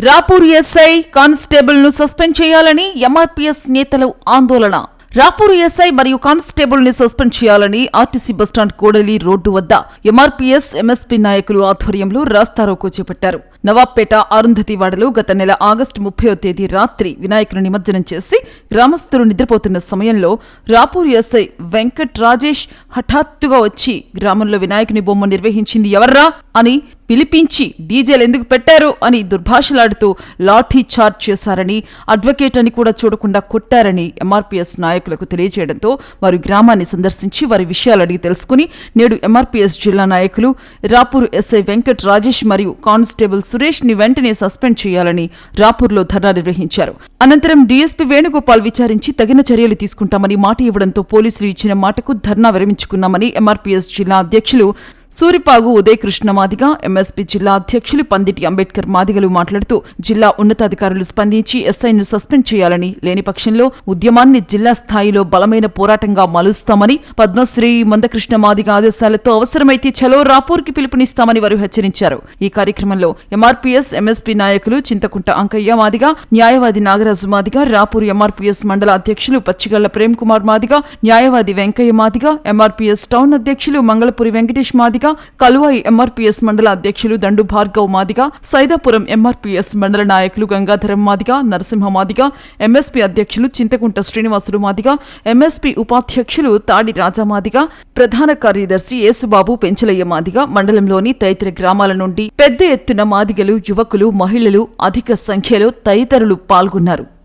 Rapur SI కానిస్టేబుల్ను suspend చేయాలని MRPS నేతలు ఆందోళన. రాపూర్ ఎస్ఐ మరియు కానిస్టేబుల్ని సస్పెండ్ చేయాలని ఆర్టీసీ బస్టాండ్ కోడలి రోడ్డు వద్ద ఎంఆర్పీఎస్ ఎంఎస్పీ నాయకులు ఆధ్వర్యంలో రాస్తారోకో చేపట్టారు. నవాబ్పేట అరుంధతివాడలో గత నెల ఆగస్టు ముప్పయో తేదీ రాత్రి వినాయకుని నిమజ్జనం చేసి గ్రామస్తులు నిద్రపోతున్న సమయంలో రాపూర్ ఎస్ఐ వెంకట్ రాజేష్ హఠాత్తుగా వచ్చి గ్రామంలో వినాయకుని బొమ్మ నిర్వహించింది ఎవర్రా? అని పిలిపించి డీజేలు ఎందుకు పెట్టారు అని దుర్భాషలాడుతూ లాఠీ చార్జ్ చేశారని అడ్వకేట్ అని కూడా చూడకుండా కొట్టారని ఎంఆర్పీఎస్ నాయకులకు తెలియజేయడంతో వారు గ్రామాన్ని సందర్శించి వారి విషయాలు అడిగి తెలుసుకుని నేడు ఎంఆర్పీఎస్ జిల్లా నాయకులు రాపూర్ ఎస్ఐ వెంకట్ రాజేష్ మరియు కానిస్టేబుల్ సురేష్ని వెంటనే సస్పెండ్ చేయాలని రాపూర్లో ధర్నా నిర్వహించారు. అనంతరం డీఎస్పీ వేణుగోపాల్ విచారించి తగిన చర్యలు తీసుకుంటామని మాట ఇవ్వడంతో పోలీసులు ఇచ్చిన మాటకు ధర్నా విరమించుకున్నామని ఎంఆర్పీఎస్ జిల్లా అధ్యక్షులు సూరిపాగు ఉదయకృష్ణ మాదిగ ఎంఎస్పీ జిల్లా అధ్యక్షులు పందిటి అంబేద్కర్ మాదిగలు మాట్లాడుతూ జిల్లా ఉన్నతాధికారులు స్పందించి ఎస్ఐను సస్పెండ్ చేయాలని లేని పక్షంలో ఉద్యమాన్ని జిల్లా స్థాయిలో బలమైన పోరాటంగా మలుస్తామని పద్మశ్రీ మందకృష్ణ మాదిగ ఆదేశాలతో అవసరమైతే చలో రాపూర్కి పిలుపునిస్తామని వారు హెచ్చరించారు. ఈ కార్యక్రమంలో ఎంఆర్పీఎస్ ఎంఎస్పీ నాయకులు చింతకుంట అంకయ్య మాదిగ న్యాయవాది నాగరాజు మాదిగ రాపూర్ ఎంఆర్పీఎస్ మండల అధ్యక్షులు పచ్చిగళ్ళ ప్రేమ్ కుమార్ మాదిగ న్యాయవాది వెంకయ్య మాదిగ ఎంఆర్పీఎస్ టౌన్ అధ్యక్షులు మంగళపురి వెంకటేష్ మాదిగ కలువాయి ఎంఆర్పీఎస్ మండల అధ్యక్షులు దండు భార్గవ్ మాదిగ సైదాపురం ఎంఆర్పీఎస్ మండల నాయకులు గంగాధరం మాదిగ నరసింహ మాదిగ ఎంఎస్పీ అధ్యక్షులు చింతకుంట శ్రీనివాసులు మాదిగ ఎంఎస్పీ ఉపాధ్యక్షులు తాడి రాజా మాదిగ ప్రధాన కార్యదర్శి యేసుబాబు పెంచలయ్య మాదిగ మండలంలోని తదితర గ్రామాల నుండి పెద్ద ఎత్తున మాదిగలు యువకులు మహిళలు అధిక సంఖ్యలో తదితరులు పాల్గొన్నారు.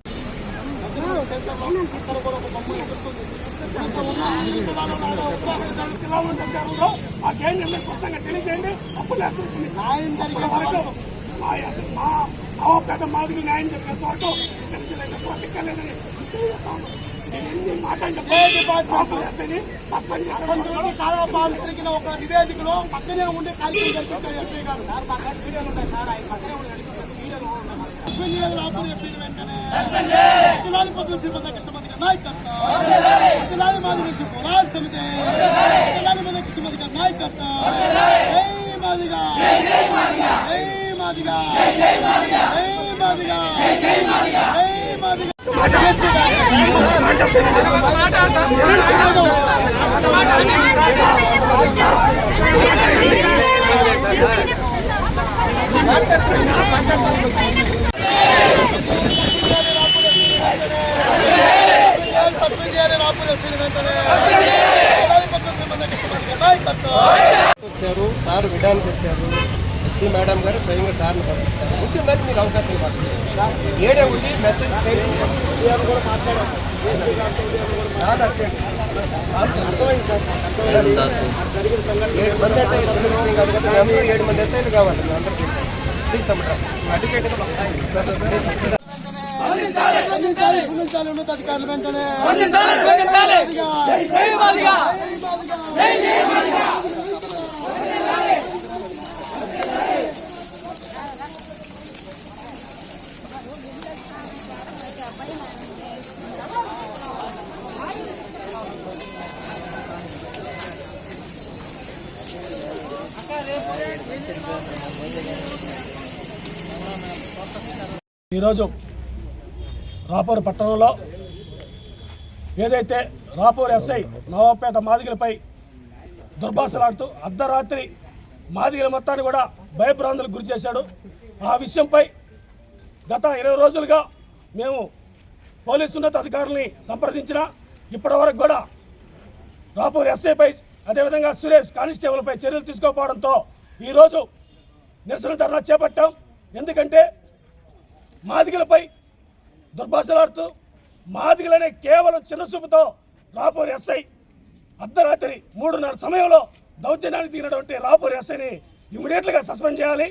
న్యాయం జరిగే వరకు మా నవాపేట మాదిరి న్యాయం జరిగేంత వరకు తిరిగిన ఒక నివేదికలో పక్కనే ఉండే కార్యక్రమం జరిపించారు ఎస్పీ గారు వీడియోలు రాబోయే ఎస్పీ వెంటనే జిల్లాది పద్మ శ్రీమంత కృష్ణమతి గారి నాయకత్వం జిల్లాది మాదిరి పోరాట సమితి జిల్లాది మంది కృష్ణమతి గారి నాయకత్వం జై మాదిగా. జై మాదిగా. జై మాదిగా. జై మాదిగా. కృష్ణమతి గారి నాయకత్వం వచ్చారు సార్ వినడానికి వచ్చారు ఎస్పీ మేడం గారు స్వయంగా సార్ని పంపించారు వచ్చిందని మీరు అవకాశం ఏడే ఉండి మెసేజ్ కూడా మాట్లాడారు ఏడు మంది అంటే ఏడు మంది ఎస్ఐలు కావాలి మీ వెంటనే ఈరోజు రాపూర్ పట్టణంలో ఏదైతే రాపూర్ ఎస్ఐ నవాపేట మాదిగలపై దుర్భాషలాడుతూ అర్ధరాత్రి మాదిగల మొత్తాన్ని కూడా భయభ్రాంతులకు గురి చేశాడు. ఆ విషయంపై గత ఇరవై రోజులుగా మేము పోలీసు ఉన్నత అధికారుల్ని సంప్రదించిన ఇప్పటి వరకు కూడా రాపూర్ ఎస్ఐపై అదేవిధంగా సురేష్ కానిస్టేబుల్పై చర్యలు తీసుకోకపోవడంతో ఈరోజు నిరసన ధర్నా చేపట్టాం. ఎందుకంటే మాదిగలపై దుర్భాషలాడుతూ మాదిగలనే కేవలం చిన్న చూపుతో రాపూర్ ఎస్ఐ అర్ధరాత్రి మూడున్నర సమయంలో దౌర్జన్యానికి దిగినటువంటి రాపూర్ ఎస్ఐని ఇమీడియట్గా సస్పెండ్ చేయాలి.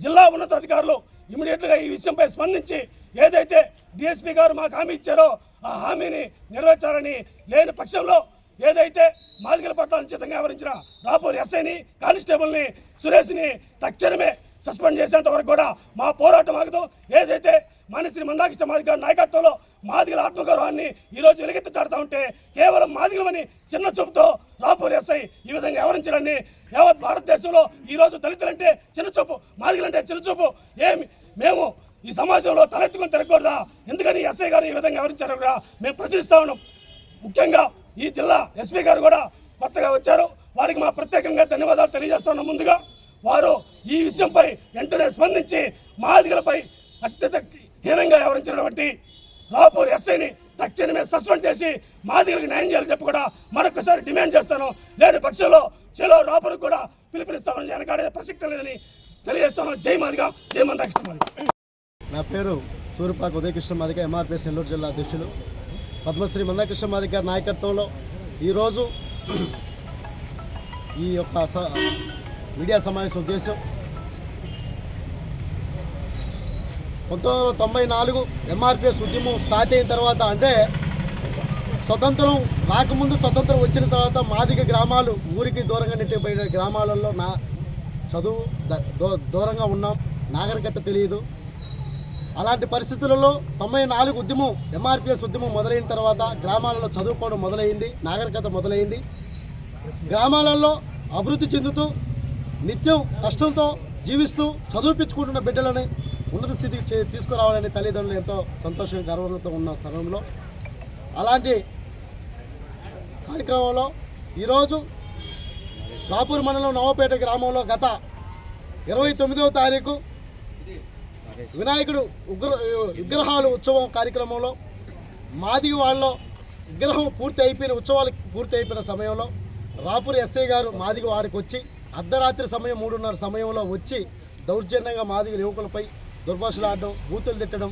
జిల్లా ఉన్నతాధికారులు ఇమీడియట్గా ఈ విషయంపై స్పందించి ఏదైతే డిఎస్పీ గారు మాకు హామీ ఇచ్చారో ఆ హామీని నెరవేర్చాలని లేని పక్షంలో ఏదైతే మాదిగల పట్ల అనుచితంగా వివరించిన రాపూర్ ఎస్ఐని కానిస్టేబుల్ని సురేష్ని తక్షణమే సస్పెండ్ చేసేంత వరకు కూడా మా పోరాటం ఆగదు. ఏదైతే మనిషిని మందాకృష్ణ మాదిగ నాయకత్వంలో మాదిగల ఆత్మగౌరవాన్ని ఈరోజు వెలుగెత్తి చాడుతూ ఉంటే కేవలం మాదిగలమని చిన్న చూపుతో రాపూర్ ఎస్ఐ ఈ విధంగా వ్యవహరించడాన్ని యావత్ భారతదేశంలో ఈరోజు దళితులంటే చిన్న చూపు మాదిగలంటే చిన్న చూపు. ఏమి? మేము ఈ సమాజంలో తలెత్తుకొని తిరగకూడదా? ఎందుకని ఎస్ఐ గారు ఈ విధంగా వివరించారు కూడా మేము ప్రశ్నిస్తా ఉన్నాం. ముఖ్యంగా ఈ జిల్లా ఎస్పీ గారు కూడా కొత్తగా వచ్చారు. వారికి మా ప్రత్యేకంగా ధన్యవాదాలు తెలియజేస్తున్నాం ముందుగా. వారు ఈ విషయంపై వెంటనే స్పందించి మాదిగలపై అత్యంత హీనంగా వ్యవహరించినటువంటి రాపూర్ ఎస్ఐని తక్షణమే సస్పెండ్ చేసి మాదిగలకు న్యాయం చేయాలని చెప్పి కూడా మరొకసారి డిమాండ్ చేస్తాను. లేని పక్షంలో చెలో రాపూర్కి కూడా పిలుపునిస్తామని వెనకాడే ప్రసక్తి లేదని తెలియజేస్తాను. జై మాదిగా జై మందాకృష్ణ నా పేరు సూర్యపాక ఉదయకృష్ణ మాదిగ ఎంఆర్పిఎస్ నెల్లూరు జిల్లా అధ్యక్షులు. పద్మశ్రీ మందాకృష్ణ మాదిగ గారి నాయకత్వంలో ఈరోజు ఈ యొక్క స- మీడియా సమావేశం ఉద్దేశం. పంతొమ్మిది వందల తొంభై నాలుగు ఎంఆర్పిఎస్ ఉద్యమం స్టార్ట్ అయిన తర్వాత అంటే స్వతంత్రం రాకముందు స్వతంత్రం వచ్చిన తర్వాత మాదిగ గ్రామాలు ఊరికి దూరంగా నెట్టిపోయిన గ్రామాలలో నా చదువు ద- దూ- దూరంగా ఉన్నాం. నాగరికత తెలియదు. అలాంటి పరిస్థితులలో తొంభై నాలుగు ఉద్యమం ఎంఆర్పిఎస్ ఉద్యమం మొదలైన తర్వాత గ్రామాలలో చదువుకోవడం మొదలైంది నాగరికత మొదలైంది. గ్రామాలలో అభివృద్ధి చెందుతూ నిత్యం కష్టంతో జీవిస్తూ చదువుపించుకుంటున్న బిడ్డలని ఉన్నత స్థితికి చే- తీసుకురావాలని తల్లిదండ్రులు ఎంతో సంతోషంగా గర్వంతో ఉన్న తరుణంలో అలాంటి కార్యక్రమంలో ఈరోజు రాపూర్ మండలం నవపేట గ్రామంలో గత ఇరవై తొమ్మిదవ తారీఖు వినాయకుడు ఉగ్ర విగ్రహాలు ఉత్సవం కార్యక్రమంలో మాది వాళ్ళలో విగ్రహం పూర్తి అయిపోయిన ఉత్సవాలు పూర్తి అయిపోయిన సమయంలో రాపూర్ ఎస్ఐ గారు మాదిగ వాడికి వచ్చి అర్ధరాత్రి సమయం మూడున్నర సమయంలో వచ్చి దౌర్జన్యంగా మాదిగ యువకులపై దుర్భాషలాడడం బూతులు తిట్టడం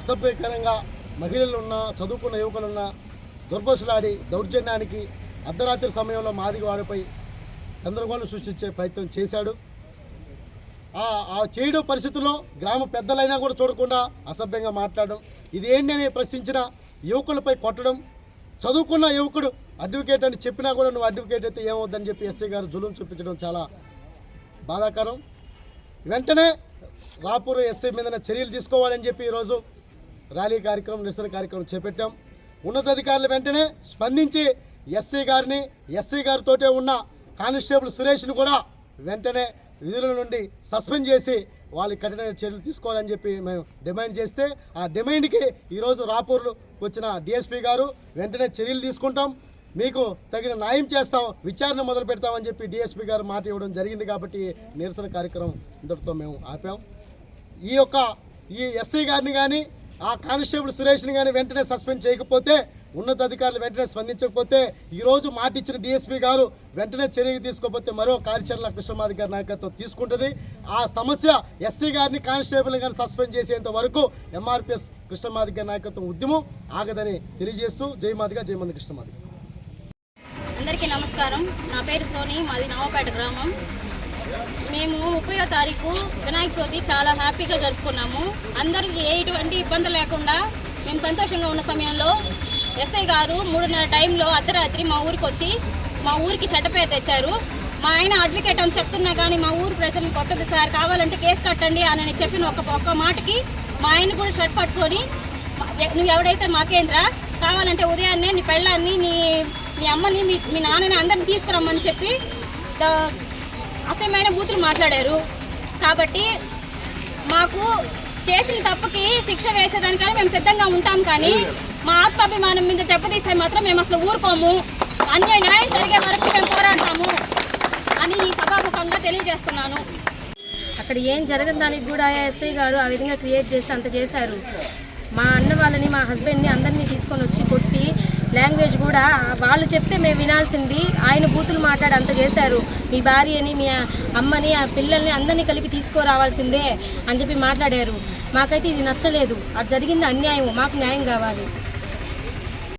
అసభ్యకరంగా మహిళలు ఉన్న చదువుకున్న యువకులున్న దుర్భాషలాడి దౌర్జన్యానికి అర్ధరాత్రి సమయంలో మాదిగ వాడిపై గందరగోళం సృష్టించే ప్రయత్నం చేశాడు. ఆ ఆ చేయడం పరిస్థితుల్లో గ్రామ పెద్దలైనా కూడా చూడకుండా అసభ్యంగా మాట్లాడడం. ఇది ఏంటి అని ప్రశ్నించిన యువకులపై కొట్టడం చదువుకున్న యువకుడు అడ్వకేట్ అని చెప్పినా కూడా నువ్వు అడ్వకేట్ అయితే ఏమవుద్దని చెప్పి ఎస్ఐ గారు జులుం చూపించడం చాలా బాధాకరం. వెంటనే రాపూర్ ఎస్ఐ మీద చర్యలు తీసుకోవాలని చెప్పి ఈరోజు ర్యాలీ కార్యక్రమం నిరసన కార్యక్రమం చేపట్టాం. ఉన్నతాధికారులు వెంటనే స్పందించి ఎస్ఐ గారిని ఎస్ఐ గారితోటే ఉన్న కానిస్టేబుల్ సురేష్ను కూడా వెంటనే విధుల నుండి సస్పెండ్ చేసి వాళ్ళకి కఠిన చర్యలు తీసుకోవాలని చెప్పి మేము డిమాండ్ చేస్తే ఆ డిమాండ్కి ఈరోజు రాపూర్లు వచ్చిన డిఎస్పీ గారు వెంటనే చర్యలు తీసుకుంటాం. మీకు తగిన న్యాయం చేస్తాం విచారణ మొదలు పెడతామని చెప్పి డిఎస్పీ గారు మాట ఇవ్వడం జరిగింది కాబట్టి నిరసన కార్యక్రమం ఇంతటితో మేము ఆపాం. ఈ యొక్క ఈ ఎస్ఐ గారిని కానీ ఆ కానిస్టేబుల్ సురేష్ని కానీ వెంటనే సస్పెండ్ చేయకపోతే ఉన్నతాధికారులు వెంటనే స్పందించకపోతే ఈరోజు మాట ఇచ్చిన డిఎస్పీ గారు వెంటనే చర్యలు తీసుకోకపోతే మరో కార్యాచరణ కృష్ణమాది గారి నాయకత్వం తీసుకుంటుంది. ఆ సమస్య ఎస్సీ గారిని కానిస్టేబుల్ని కానీ సస్పెండ్ చేసేంత వరకు ఎంఆర్పిఎస్ కృష్ణమాది గారి నాయకత్వం ఉద్యమం ఆగదని తెలియజేస్తూ జయమాదిగా జయమంది కృష్ణమాది. అందరికీ నమస్కారం. నా పేరు సోని మాది నవపేట గ్రామం. మేము ముప్పయో తారీఖు వినాయక చవితి చాలా హ్యాపీగా జరుపుకున్నాము. అందరికీ ఎటువంటి ఇబ్బంది లేకుండా మేము సంతోషంగా ఉన్న సమయంలో ఎస్ఐ గారు మూడున్నర టైంలో అర్ధరాత్రి మా ఊరికి వచ్చి మా ఊరికి చెడ్డపేరు తెచ్చారు. మా ఆయన అడ్వకేట్ అని చెప్తున్నా కానీ మా ఊరు ప్రజలు కొత్తది సార్ కావాలంటే కేసు కట్టండి అని చెప్పిన ఒక ఒక్క మాటకి మా ఆయన కూడా షర్ట్ పట్టుకొని నువ్వు ఎవడైతే మాకేంద్రా కావాలంటే ఉదయాన్నే నీ పెళ్ళాన్ని నీ మీ అమ్మని మీ మీ నాన్నని అందరిని తీసుకురమ్మని చెప్పి అసహ్యమైన బూతులు మాట్లాడారు. కాబట్టి మాకు చేసిన తప్పుకి శిక్ష వేసేదానికని మేము సిద్ధంగా ఉంటాం కానీ మా ఆత్మాభిమానం మీద దెబ్బతీస్తే మాత్రం మేము అసలు ఊరుకోము. అన్యాయ న్యాయం జరిగే వరకు మేము పోరాడతాము అని ఈ సభాముఖంగా తెలియజేస్తున్నాను. అక్కడ ఏం జరగని దానికి కూడా ఎస్ఐ గారు ఆ విధంగా క్రియేట్ చేసి అంత చేశారు. మా అన్న వాళ్ళని మా హస్బెండ్ని అందరినీ తీసుకొని వచ్చి కొట్టి లాంగ్వేజ్ కూడా వాళ్ళు చెప్తే మేము వినాల్సింది. ఆయన బూతులు మాట్లాడి అంత చేశారు. మీ భార్యని మీ అమ్మని ఆ పిల్లల్ని అందరినీ కలిపి తీసుకురావాల్సిందే అని చెప్పి మాట్లాడారు. మాకైతే ఇది నచ్చలేదు. అది జరిగింది అన్యాయం మాకు న్యాయం కావాలి.